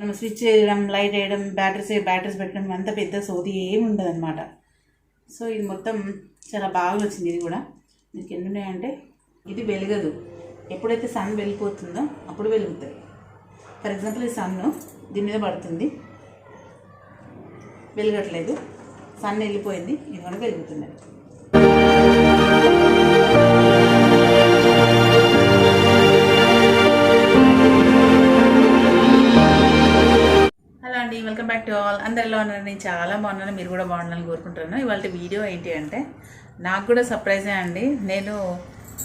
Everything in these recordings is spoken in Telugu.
మనం స్విచ్ చేయడం లైట్ వేయడం బ్యాటరీస్ బ్యాటరీస్ పెట్టడం అంత పెద్ద సోది ఏమి ఉండదు అనమాట సో ఇది మొత్తం చాలా బాగా వచ్చింది ఇది కూడా. మీకు ఎన్ని ఇది వెలగదు. ఎప్పుడైతే సన్ వెళ్ళిపోతుందో అప్పుడు వెలుగుతాయి. ఫర్ ఎగ్జాంపుల్ ఈ సన్ దీని మీద పడుతుంది. వెలగట్లేదు. సన్ వెళ్ళిపోయింది ఇది కూడా వెలుగుతున్నది అండి. వెల్కమ్ బ్యాక్ టు ఆల్ అందరు ఎలా ఉన్నారు. నేను చాలా బాగున్నాను. మీరు కూడా బాగుండాలని కోరుకుంటున్నాను. ఇవాళ వీడియో ఏంటి అంటే నాకు కూడా సర్ప్రైజే అండి. నేను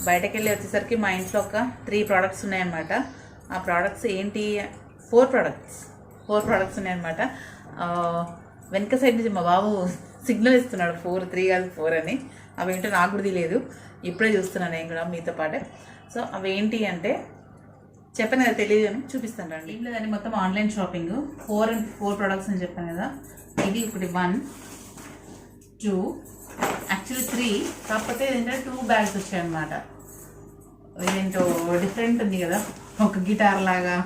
బయటకు వెళ్ళి వచ్చేసరికి మా ఇంట్లో ఒక త్రీ ప్రోడక్ట్స్ ఉన్నాయన్నమాట. ఆ ప్రోడక్ట్స్ ఏంటి? ఫోర్ ప్రోడక్ట్స్ ఫోర్ ప్రోడక్ట్స్ ఉన్నాయన్నమాట. వెనక సైడ్ నుంచి మా బాబు సిగ్నల్ ఇస్తున్నాడు. ఫోర్ త్రీ కాదు ఫోర్ అని. అవి ఏంటో నాకు కూడా తెలియదు. ఇప్పుడే చూస్తున్నాను నేను కూడా మీతో పాటే. సో అవి ఏంటి అంటే చెప్పాను కదా తెలియదు అని చూపిస్తాను రండి. ఏం లేదండి మొత్తం online shopping four and four products అని చెప్పాను కదా. ఇది ఒకటి వన్ టూ యాక్చువల్లీ త్రీ కాకపోతే ఏంటంటే టూ బ్యాగ్స్ వచ్చాయన్నమాట. ఇదేంటో డిఫరెంట్ ఉంది కదా. ఒక గిటార్ లాగా.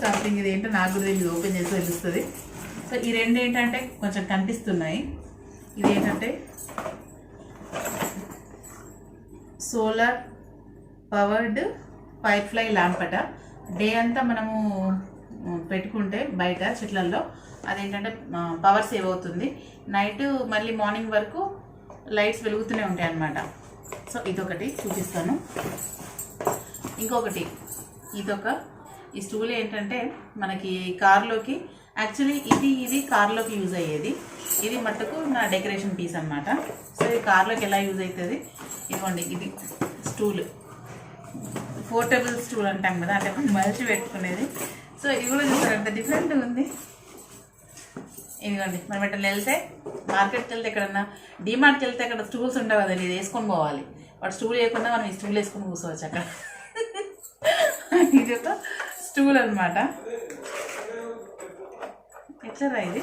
సంథింగ్ ఇది ఏంటో నాకు కూడా తెలియదు ఓపెన్ చేసి తెలుస్తుంది. సో ఈ రెండు ఏంటంటే కొంచెం కనిపిస్తున్నాయి. ఇది ఏంటంటే solar powered pipe fly lamp అట. డే అంతా మనము పెట్టుకుంటే బయట చెట్లల్లో అదేంటంటే పవర్ సేవ్ అవుతుంది. నైట్ మళ్ళీ మార్నింగ్ వరకు లైట్స్ వెలుగుతూనే ఉంటాయి అన్నమాట. సో ఇదొకటి చూపిస్తాను. ఇంకొకటి ఇదొక ఈ స్టూల్ ఏంటంటే మనకి కార్లోకి యాక్చువల్లీ ఇది ఇది కార్లోకి యూజ్ అయ్యేది. ఇది మట్టుకు నా డెకరేషన్ పీస్ అనమాట సో ఇది కార్లోకి ఎలా యూజ్ అవుతుంది? ఇదిగోండి ఇది స్టూల్. పోర్టబుల్ స్టూల్ అంటాం కదా అంటే మనం మలిచి పెట్టుకునేది సో ఇది కూడా చూసారు అంత డిఫరెంట్ ఉంది. ఇదిగోండి మనం ఎట్లా వెళ్తే మార్కెట్కి వెళ్తే ఎక్కడన్నా డిమార్ట్కి వెళ్తే అక్కడ స్టూల్స్ ఉండవు కదా ఇది వేసుకొని పోవాలి. వాడు స్టూల్ వేయకుండా మనం ఈ స్టూల్ వేసుకొని కూర్చోవచ్చు అక్కడ. ఇది ఒక స్టూల్ అనమాట ఎట్లరా ఇది?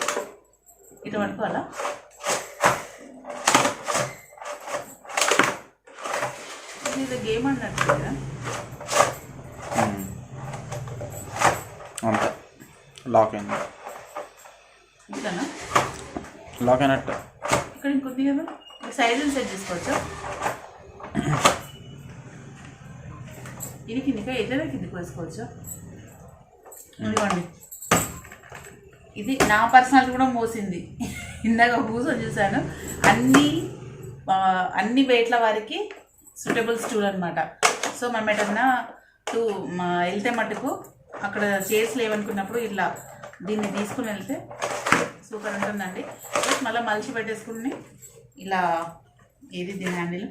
ఇటు పట్టుకోవాలా? ఇది గేమ్ అన్నట్టు కదా. లాక్ అయింది. లాక్ అయినట్టు. ఇక్కడ ఇంకొద్ది కదా? సైజులు సెట్ చేసుకోవచ్చు? ఇది కిందికి ఎట్లా కిందికి వేసుకోవచ్చు? ఇదిగోండి ఇది నా పర్సనల్ కూడా మోసింది. ఇందాక కూర్చొని చూశాను. అన్ని అన్ని వెయిట్ల వారికి సూటబుల్ స్టూల్ అనమాట సో మనం ఎటన్నా టూ వెళ్తే మటుకు అక్కడ చైర్స్ లేవనుకున్నప్పుడు ఇట్లా దీన్ని తీసుకుని వెళ్తే సూపర్ ఉంటుందండి. ప్లస్ మళ్ళీ మలిచి పెట్టేసుకుని ఇలా ఏది దీని హ్యాండిల్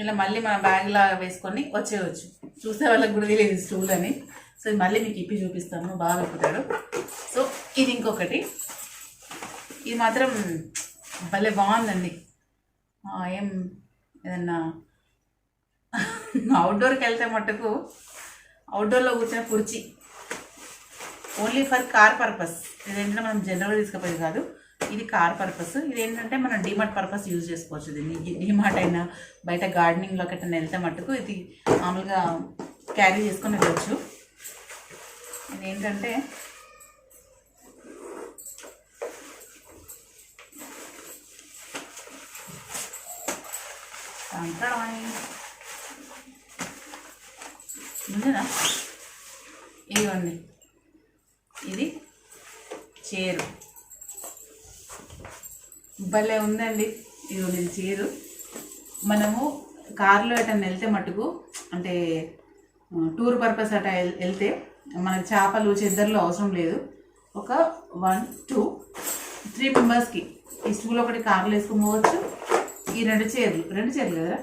ఇలా మళ్ళీ మన బ్యాగ్లా వేసుకొని వచ్చేయచ్చు. చూసే వాళ్ళకి కూడా తెలియదు స్టూల్ అని. సో ఇది మళ్ళీ మీకు ఇప్పి చూపిస్తాను. బాగా ఎక్కుతాడు సో ఇది ఇంకొకటి. ఇది మాత్రం భలే బాగుందండి. ఏం ఏదన్నా అవుట్డోర్కి వెళ్తే మట్టుకు అవుట్డోర్లో కూర్చున్న కుర్చీ. ఓన్లీ ఫర్ కార్ పర్పస్ ఇదేంటంటే మనం జనరల్గా తీసుకుపోయేది కాదు. ఇది కార్ పర్పస్ ఇది ఏంటంటే మనం డిమార్ట్ పర్పస్ యూజ్ చేసుకోవచ్చు. దీన్ని డిమార్ట్ అయినా బయట గార్డెనింగ్లో కట్టని వెళ్తే మట్టుకు ఇది మామూలుగా క్యారీ చేసుకొని వెళ్ళచ్చు. ఇది ఏంటంటే టంటడాయ్. ఉందేనా ఇదిగోండి. ఇది చీరు. భలే ఉందండి. ఇదిగోండి ఇది చీరు. మనము కారులో ఎటన్నా వెళ్తే మటుకు అంటే టూర్ పర్పస్ అట వెళ్తే మన చేపలు చెద్దర్లు అవసరం లేదు. ఒక వన్ టూ త్రీ మెంబర్స్కి. ఈ స్టూల్ ఒకటి కార్లో వేసుకుని పోవచ్చు. ఈ రెండు చీరలు రెండు చీరలు కదా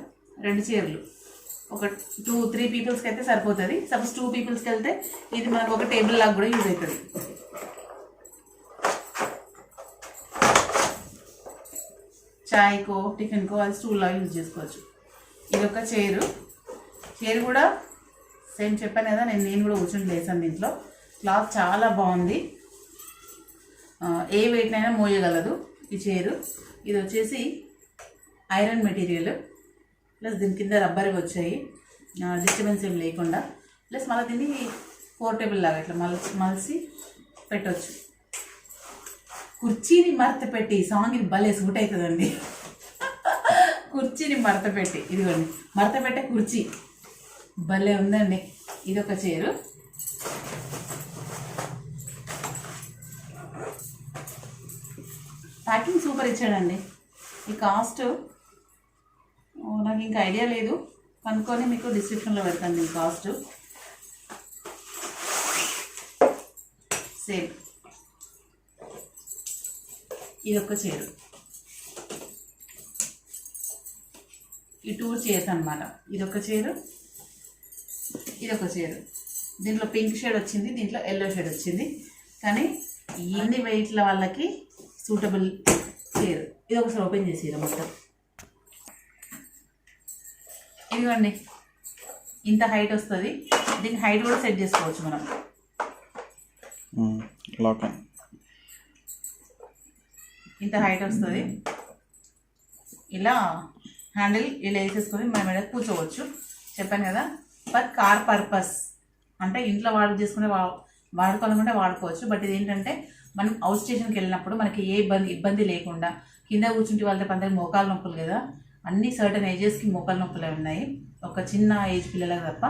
రెండు చీరలు. ఒక టూ త్రీ పీపుల్స్కి అయితే సరిపోతుంది. సపోజ్ టూ పీపుల్స్కి వెళ్తే ఇది మనకు ఒక టేబుల్ లాగా కూడా యూజ్ అవుతుంది చాయ్కో టిఫిన్కో అది స్టూల్ యూజ్ చేసుకోవచ్చు. ఇది ఒక చైరు. చైర్ కూడా సేమ్ చెప్పాను కదా నేను నేను కూడా కూర్చొని లేసాను దీంట్లో. క్లాత్ చాలా బాగుంది. ఏ వెయిట్నైనా మోయగలదు ఈ చైరు. ఇది వచ్చేసి ఐరన్ మెటీరియల్ ప్లస్ దీని కింద రబ్బర్గా వచ్చాయి. డిస్టర్బెన్స్ ఏం లేకుండా. ప్లస్ మళ్ళీ దీన్ని పోర్టబుల్ లాగా ఇట్లా మలసి మలిసి పెట్టవచ్చు కుర్చీని మరత పెట్టి సాంగ్ని భలే సూట్ అవుతుందండి కుర్చీని మడత పెట్టి ఇదిగోండి. మడత పెట్టే కుర్చీ. భలే ఉందండి. ఇది ఒక చీరు. ప్యాకింగ్ సూపర్ ఇచ్చాడండి. ఈ కాస్ట్ నాకు ఇంకా ఐడియా లేదు. కనుక్కొని మీకు డిస్క్రిప్షన్లో పెడతాను నేను కాస్ట్. సేమ్. ఇది ఒక చీరు. ఈ టూ చైర్స్ అనమాట ఇది ఒక ఇదొక ఇది ఒక దీంట్లో పింక్ షేడ్ వచ్చింది దీంట్లో ఎల్లో షేడ్ వచ్చింది. కానీ ఇన్ని వెయిట్ల వాళ్ళకి సూటబుల్ చీర. ఇది ఒకసారి ఓపెన్ చేసేది మొత్తం. ఇదిగోండి. ఇంత హైట్ వస్తుంది. దీని హైట్ కూడా సెట్ చేసుకోవచ్చు మనం. లాక్ ఇంత హైట్ వస్తుంది. ఇలా హ్యాండిల్ ఇలా వేసేసుకొని మన మీద కూర్చోవచ్చు. చెప్పాను కదా. ఫర్ కార్ పర్పస్ అంటే ఇంట్లో వాడు చేసుకునే వా వాడుకోవాలనుకుంటే వాడుకోవచ్చు. బట్ ఇది ఏంటంటే మనం అవుట్ స్టేషన్కి వెళ్ళినప్పుడు మనకి ఏ ఇబ్బంది ఇబ్బంది లేకుండా కింద కూర్చుంటే వాళ్ళ పందరికి మోకాలు నొప్పులు కదా. అన్ని సర్టన్ ఏజెస్కి మోకాలు నొప్పులే ఉన్నాయి. ఒక చిన్న ఏజ్ పిల్లలకు తప్ప.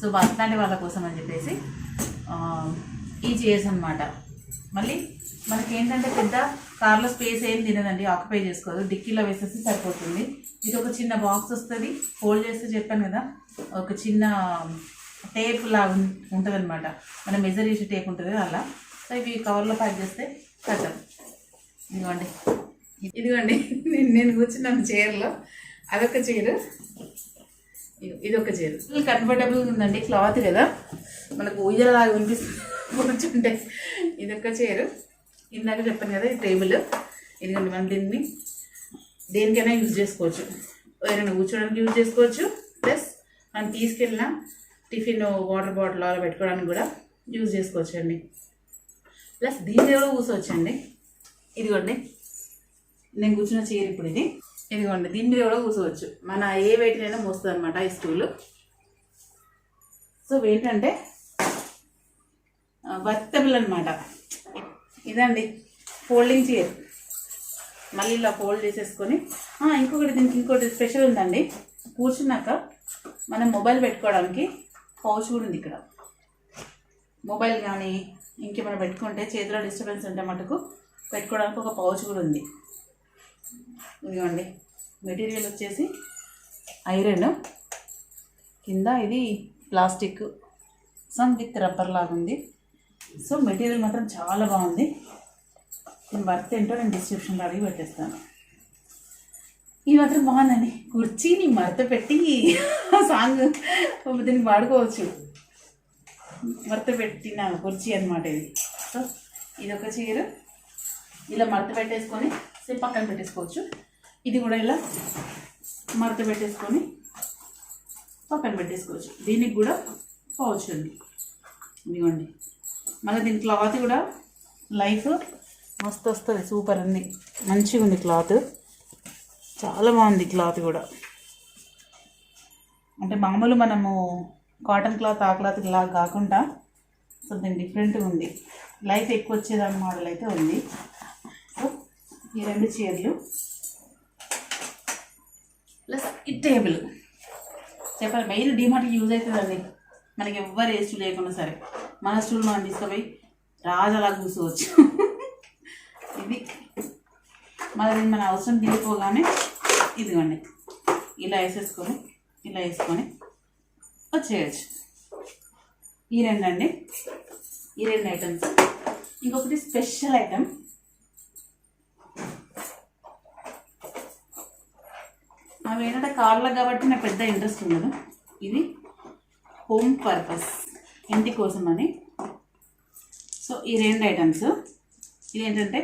సో అట్లాంటి వాళ్ళ కోసం అని చెప్పేసి ఆ, ఈ అనమాట మళ్ళీ మనకి ఏంటంటే పెద్ద కార్లో స్పేస్ ఏం తినదండి ఆక్యుపై చేసుకోదు డిక్కీలో వేసేసి సరిపోతుంది. ఇది ఒక చిన్న బాక్స్ వస్తుంది ఫోల్డ్ చేస్తే చెప్పాను కదా ఒక చిన్న టేప్ లాగా ఉంటుంది అనమాట మనం మెజర్ చేసే టేప్ ఉంటుంది అలా. సో ఇవి కవర్లో ప్యాక్ చేస్తే కట్టం. ఇదిగోండి. ఇదిగోండి నేను నేను కూర్చున్నాను చీరలో. అదొక చీర. ఇది ఒక చైర్. కంఫర్టబుల్గా ఉందండి క్లాత్ కదా. మనకు ఊయలలాగా వినిపిస్తుంది కూర్చుంటే ఇదొక చీర. ఇందాక చెప్పాను కదా ఈ టేబుల్. ఎందుకంటే మనం దీన్ని దేనికైనా యూజ్ చేసుకోవచ్చు. ఏదైనా కూర్చోడానికి యూజ్ చేసుకోవచ్చు. ప్లస్ మనం తీసుకెళ్ళిన టిఫిన్ వాటర్ బాటిల్ అలా పెట్టుకోవడానికి కూడా యూజ్ చేసుకోవచ్చు అండి ప్లస్ దీని కూడా కూర్చోవచ్చండి. ఇదిగోండి. నేను కూర్చున్న చీర ఇప్పుడు ఇది. ఇదిగోండి దీని మీద కూడా కూర్చోవచ్చు. మన ఏ వెయిట్ అయినా మోస్తుంది అనమాట ఈ స్టూలు సో ఏంటంటే వర్తబుల్ అనమాట ఇదండి ఫోల్డింగ్ చీర్. మళ్ళీ ఇలా ఫోల్డ్ చేసేసుకొని ఇంకొకటి దీనికి ఇంకోటి స్పెషల్ ఉందండి. కూర్చున్నాక మనం మొబైల్ పెట్టుకోవడానికి పౌచ్ కూడా ఉంది ఇక్కడ. మొబైల్ కానీ ఇంకేమైనా పెట్టుకుంటే చేతిలో డిస్టర్బెన్స్ ఉంటే మటుకు పెట్టుకోవడానికి ఒక పౌచ్ కూడా ఉంది. ఇదిగోండి. మెటీరియల్ వచ్చేసి ఐరన్. కింద ఇది ప్లాస్టిక్. సమ్ విత్ రబ్బర్ లాగా ఉంది సో మెటీరియల్ మాత్రం చాలా బాగుంది. నేను వర్త్ ఏంటో నేను డిస్క్రిప్షన్లో అడిగి పెట్టేస్తాను. ఇది మాత్రం బాగుందండి. కుర్చీని మడత పెట్టి సాంగ్ దీనికి వాడుకోవచ్చు. మడత పెట్టిన కుర్చీ అనమాట ఇది. సో ఇది ఒక చీర. ఇలా మడత పెట్టేసుకొని సేపు పక్కన పెట్టేసుకోవచ్చు. ఇది కూడా ఇలా మడత పెట్టేసుకొని పక్కన పెట్టేసుకోవచ్చు. దీనికి కూడా పౌచ్ ఉంది ఇదిగోండి. మళ్ళీ దీని క్లాత్ కూడా లైఫ్ మస్తు వస్తుంది సూపర్ ఉంది. మంచిగా ఉంది క్లాత్. చాలా బాగుంది క్లాత్ కూడా. అంటే మామూలు మనము కాటన్ క్లాత్ ఆ క్లాత్ ఇలా కాకుండా సంథింగ్ డిఫరెంట్గా ఉంది. లైఫ్ ఎక్కువ వచ్చేదాని మోడల్ అయితే ఉంది. సో ఈ రెండు చీరలు ఈ టేబుల్ చెప్పాలి మెయిన్ డిమార్ట్కి యూజ్ అవుతుందండి మనకి ఎవ్వరు ఏ స్టూల్ లేకుండా సరే. మన స్టూల్ మనం తీసుకుపోయి రాజలా కూర్చోవచ్చు ఇది మరి మన అవసరం తీరిపోగానే ఇదిగోండి. ఇలా వేసేసుకొని ఇలా వేసుకొని వచ్చేయచ్చు. ఈ రెండు అండి. ఈ రెండు ఐటమ్స్ ఇంకొకటి స్పెషల్ ఐటమ్ నాకు ఏంటంటే కార్లకు కాబట్టి నాకు పెద్ద ఇంట్రెస్ట్ ఉండదు. ఇది హోమ్ పర్పస్ ఇంటి కోసం అని. సో ఈ రెండు ఐటమ్స్. ఇది ఏంటంటే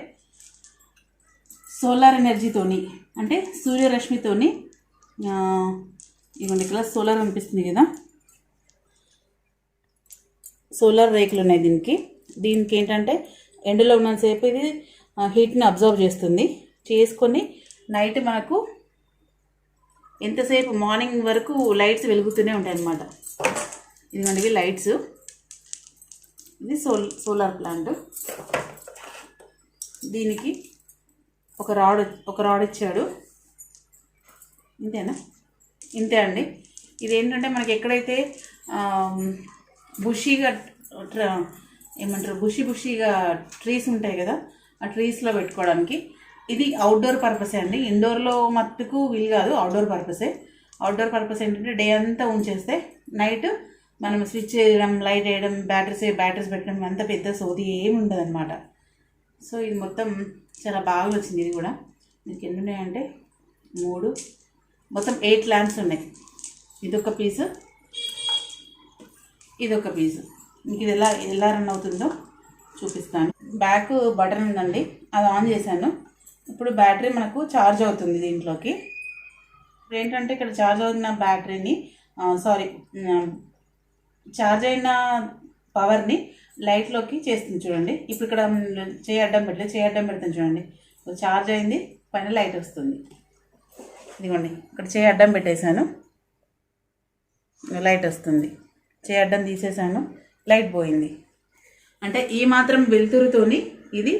సోలార్ ఎనర్జీతోని అంటే సూర్యరశ్మితోని ఇవ్వండి ఇక్కడ సోలార్ అనిపిస్తుంది కదా. సోలార్ రేకులు ఉన్నాయి దీనికి. దీనికి ఏంటంటే ఎండలో ఉన్నంతసేపు ఇది హీట్ని అబ్జర్వ్ చేస్తుంది. చేసుకొని నైట్ మనకు ఎంతసేపు మార్నింగ్ వరకు లైట్స్ వెలుగుతూనే ఉంటాయి అన్నమాట ఇదిగోండి లైట్స్. ఇది సోల్ సోలార్ ప్లాంట్. దీనికి ఒక రాడ్ ఒక రాడ్ ఇచ్చాడు. ఇంతేనా? ఇంతే అండి. ఇది ఏంటంటే మనకి ఎక్కడైతే బుషీగా ఏమంటారు? బుషి బుషిగా ట్రీస్ ఉంటాయి కదా ఆ ట్రీస్లో పెట్టుకోవడానికి ఇది అవుట్డోర్ పర్పసే అండి. ఇండోర్లో మత్తుకు వీలు కాదు అవుట్డోర్ పర్పసే అవుట్డోర్ పర్పస్ ఏంటంటే డే అంతా ఉంచేస్తే నైట్ మనం స్విచ్ చేయడం లైట్ వేయడం బ్యాటరీస్ బ్యాటరీస్ పెట్టడం అంత పెద్ద సోది ఏమి ఉండదు అనమాట సో ఇది మొత్తం చాలా బాగా వచ్చింది ఇది కూడా. మీకు ఎన్ని ఉన్నాయంటే మూడు మొత్తం ఎయిట్ ల్యాంప్స్ ఉన్నాయి. ఇదొక పీసు ఇదొక పీసు మీకు ఇది ఎలా ఎలా రన్ అవుతుందో చూపిస్తాను. బ్యాక్ బటన్ ఉందండి అది ఆన్ చేశాను. ఇప్పుడు బ్యాటరీ మనకు ఛార్జ్ అవుతుంది దీంట్లోకి. ఏంటంటే ఇక్కడ ఛార్జ్ అవుతున్న బ్యాటరీని సారీ ఛార్జ్ అయిన పవర్ని లైట్లోకి చేస్తుంది చూడండి. ఇప్పుడు ఇక్కడ చేయి అడ్డం పెట్టలేదు చేయి అడ్డం పెడతాను చూడండి. ఛార్జ్ అయింది పైన లైట్ వస్తుంది. ఇదిగోండి ఇక్కడ చేయి అడ్డం పెట్టేశాను. లైట్ వస్తుంది. చేయి అడ్డం తీసేసాను లైట్ పోయింది. అంటే ఈ మాత్రం వెలుతురుతోని ఇది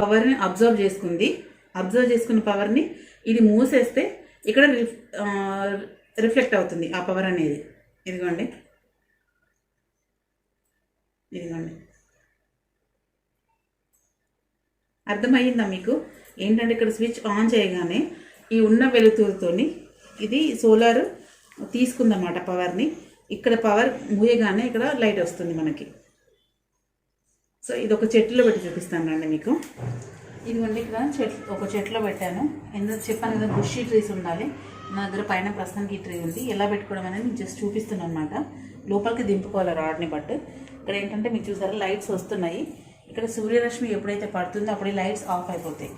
పవర్ని అబ్జర్వ్ చేసుకుంది. అబ్జర్వ్ చేసుకున్న పవర్ని ఇది మూసేస్తే ఇక్కడ రిఫ్ రిఫ్లెక్ట్ అవుతుంది ఆ పవర్ అనేది. ఇదిగోండి. ఇదిగోండి. అర్థమయ్యిందా మీకు? ఏంటంటే ఇక్కడ స్విచ్ ఆన్ చేయగానే ఈ ఉన్న వెలుతురుతోని ఇది సోలార్ తీసుకుందన్నమాట పవర్ని ఇక్కడ పవర్ మూయగానే ఇక్కడ లైట్ వస్తుంది మనకి. సో ఇది ఒక చెట్టులో పెట్టి చూపిస్తాను రండి మీకు. ఇదిగోండి ఇక్కడ చెట్లు ఒక చెట్లో పెట్టాను. ఎందుకు చెప్పాను కదా బుషీ ట్రీస్ ఉండాలి. నా దగ్గర పైన ప్రస్తుతానికి ఈ ట్రీ ఉంది. ఎలా పెట్టుకోవడం అనేది మీకు జస్ట్ చూపిస్తున్నాను అనమాట లోపలికి దింపుకోవాలి రాడ్ని బట్ ఇక్కడ ఏంటంటే మీకు చూసారా లైట్స్ వస్తున్నాయి. ఇక్కడ సూర్యరశ్మి ఎప్పుడైతే పడుతుందో అప్పుడే లైట్స్ ఆఫ్ అయిపోతాయి.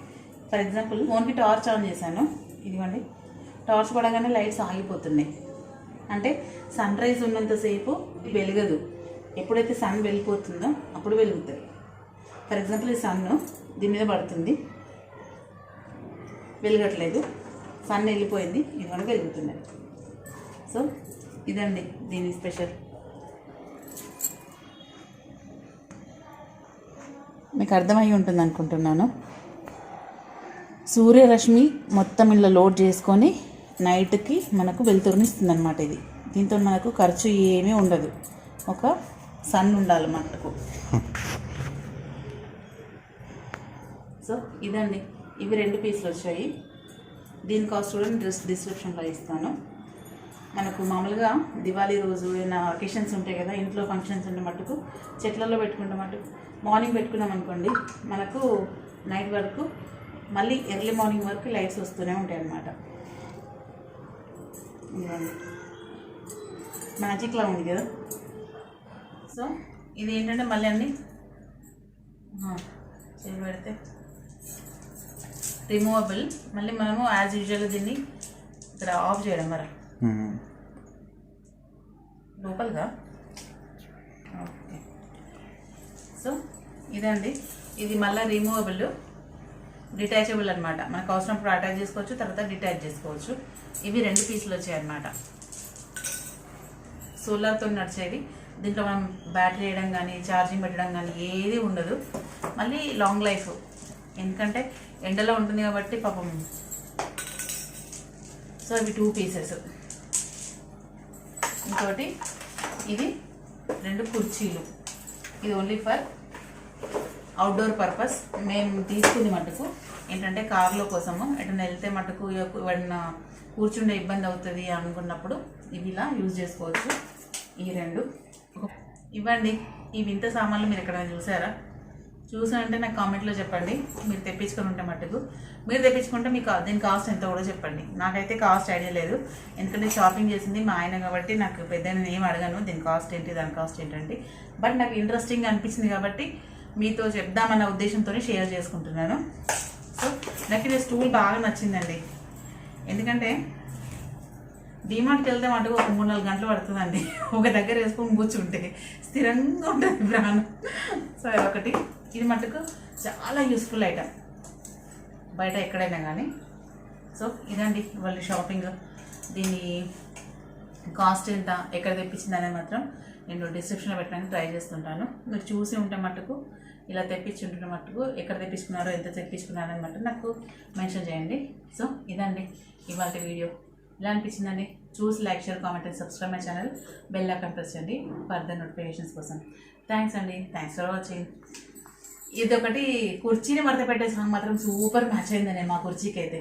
ఫర్ ఎగ్జాంపుల్ ఫోన్కి టార్చ్ ఆన్ చేశాను. ఇదిగోండి టార్చ్ పడగానే లైట్స్ ఆగిపోతున్నాయి. అంటే సన్ రైజ్ ఉన్నంతసేపు వెలగదు. ఎప్పుడైతే సన్ వెళ్ళిపోతుందో అప్పుడు వెలుగుతాయి. ఫర్ ఎగ్జాంపుల్ ఈ సన్ దీని మీద పడుతుంది. వెలగట్లేదు. సన్ వెళ్ళిపోయింది. ఇది మనకు వెలుగుతున్నాయి. సో ఇదండి దీని స్పెషల్ మీకు అర్థమై ఉంటుంది అనుకుంటున్నాను. సూర్యరశ్మి మొత్తం ఇలా లోడ్ చేసుకొని నైట్కి మనకు వెలుతురునిస్తుంది అనమాట ఇది. దీంతో మనకు ఖర్చు ఏమీ ఉండదు. ఒక సన్ ఉండాలి మట్టుకు. సో ఇదండి. ఇవి రెండు పీసులు వచ్చాయి. దీని కాస్ట్ కూడా డ్రెస్ డిస్క్రిప్షన్లో ఇస్తాను. మనకు మామూలుగా దివాళీ రోజు ఏమైనా అకేషన్స్ ఉంటాయి కదా ఇంట్లో ఫంక్షన్స్ ఉండే మట్టుకు చెట్లలో పెట్టుకుంటే మట్టుకు మార్నింగ్ పెట్టుకున్నాం అనుకోండి మనకు నైట్ వరకు మళ్ళీ ఎర్లీ మార్నింగ్ వరకు లైట్స్ వస్తూనే ఉంటాయి అన్నమాట. మ్యాజిక్లా ఉంది కదా. సో ఇది ఏంటంటే మళ్ళీ అన్ని పెడితే. రిమూవబుల్ మళ్ళీ మనము యాజ్ యూజువల్ దీన్ని ఇక్కడ ఆఫ్ చేయడం మరి. లోపలగా ఓకే. సో ఇదండి. ఇది మళ్ళీ రిమూవబుల్ డిటాచబుల్ అనమాట మనకు అవసరప్పుడు అటాచ్ చేసుకోవచ్చు తర్వాత డిటాచ్ చేసుకోవచ్చు. ఇవి రెండు పీసులు వచ్చాయన్నమాట. సోలార్తో నడిచేవి. దీంట్లో మనం బ్యాటరీ వేయడం కానీ ఛార్జింగ్ పెట్టడం కానీ ఏది ఉండదు. మళ్ళీ లాంగ్ లైఫ్ ఎందుకంటే ఎండలో ఉంటుంది కాబట్టి పాపం. సో ఇవి టూ పీసెస్ ఇంకోటి ఇది రెండు కుర్చీలు. ఇది ఓన్లీ ఫర్ అవుట్డోర్ పర్పస్ మేము తీసుకుంది మటుకు. ఏంటంటే కార్లో కోసము. ఎటన్నా వెళ్తే మటుకు ఎవరైనా కూర్చుండే ఇబ్బంది అవుతుంది అనుకున్నప్పుడు ఇవి ఇలా యూజ్ చేసుకోవచ్చు. ఈ రెండు. ఇవ్వండి. ఈ వింత సామాన్లు మీరు ఎక్కడైనా చూసారా? చూసానంటే నాకు కామెంట్లో చెప్పండి. మీరు తెప్పించుకొని ఉంటే మట్టుకు. మీరు తెప్పించుకుంటే మీకు దీని కాస్ట్ ఎంత కూడా చెప్పండి. నాకైతే కాస్ట్ ఐడియా లేదు. ఎందుకంటే షాపింగ్ చేసింది మా ఆయన కాబట్టి నాకు పెద్ద నేను ఏం అడగను. దీని కాస్ట్ ఏంటి దాని కాస్ట్ ఏంటంటే. బట్ నాకు ఇంట్రెస్టింగ్ అనిపించింది కాబట్టి మీతో చెప్దామన్న ఉద్దేశంతో షేర్ చేసుకుంటున్నాను. సో నాకు ఇది స్టూల్ బాగా నచ్చిందండి. ఎందుకంటే డిమార్ట్కి వెళ్తే మటుకు ఒక మూడు నాలుగు గంటలు పడుతుందండి. ఒక దగ్గర వేసుకొని కూర్చుంటే స్థిరంగా ఉంటుంది ప్రాణం. సో ఒకటి. ఇది మటుకు చాలా యూస్ఫుల్ ఐటమ్ బయట ఎక్కడైనా కానీ సో ఇదండి వాళ్ళ షాపింగ్ దీని కాస్ట్ ఎంత ఎక్కడ తెప్పించిందనేది మాత్రం నేను డిస్క్రిప్షన్లో పెట్టడానికి ట్రై చేస్తుంటాను. మీరు చూసి ఉంటే మటుకు ఇలా తెప్పించి ఉంటున్న మట్టుకు ఎక్కడ తెప్పించుకున్నారో ఎంత తెప్పించుకున్నారో అనేది నాకు మెన్షన్ చేయండి. సో ఇదండి ఇవాళ వీడియో. ఎలా అనిపించిందండి చూసి like share comment and subscribe my channel. Bell icon press చేయండి ఫర్దర్ నోటిఫికేషన్స్ కోసం. థ్యాంక్స్ అండి. Thanks for watching. ఇది ఒకటి కుర్చీని మడత పెట్టే సాంగ్ మాత్రం సూపర్ మ్యాచ్ అయిందండి మా కుర్చీకి అయితే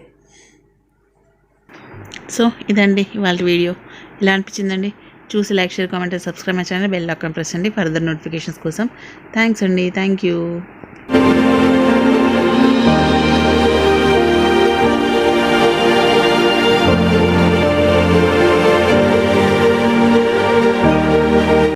సో ఇదండి ఇవాళ వీడియో. ఇలా అనిపించిందండి. చూసి like share comment subscribe my channel. Bell icon press చేయండి ఫర్దర్ నోటిఫికేషన్స్ కోసం. థ్యాంక్స్ అండి. Thank you.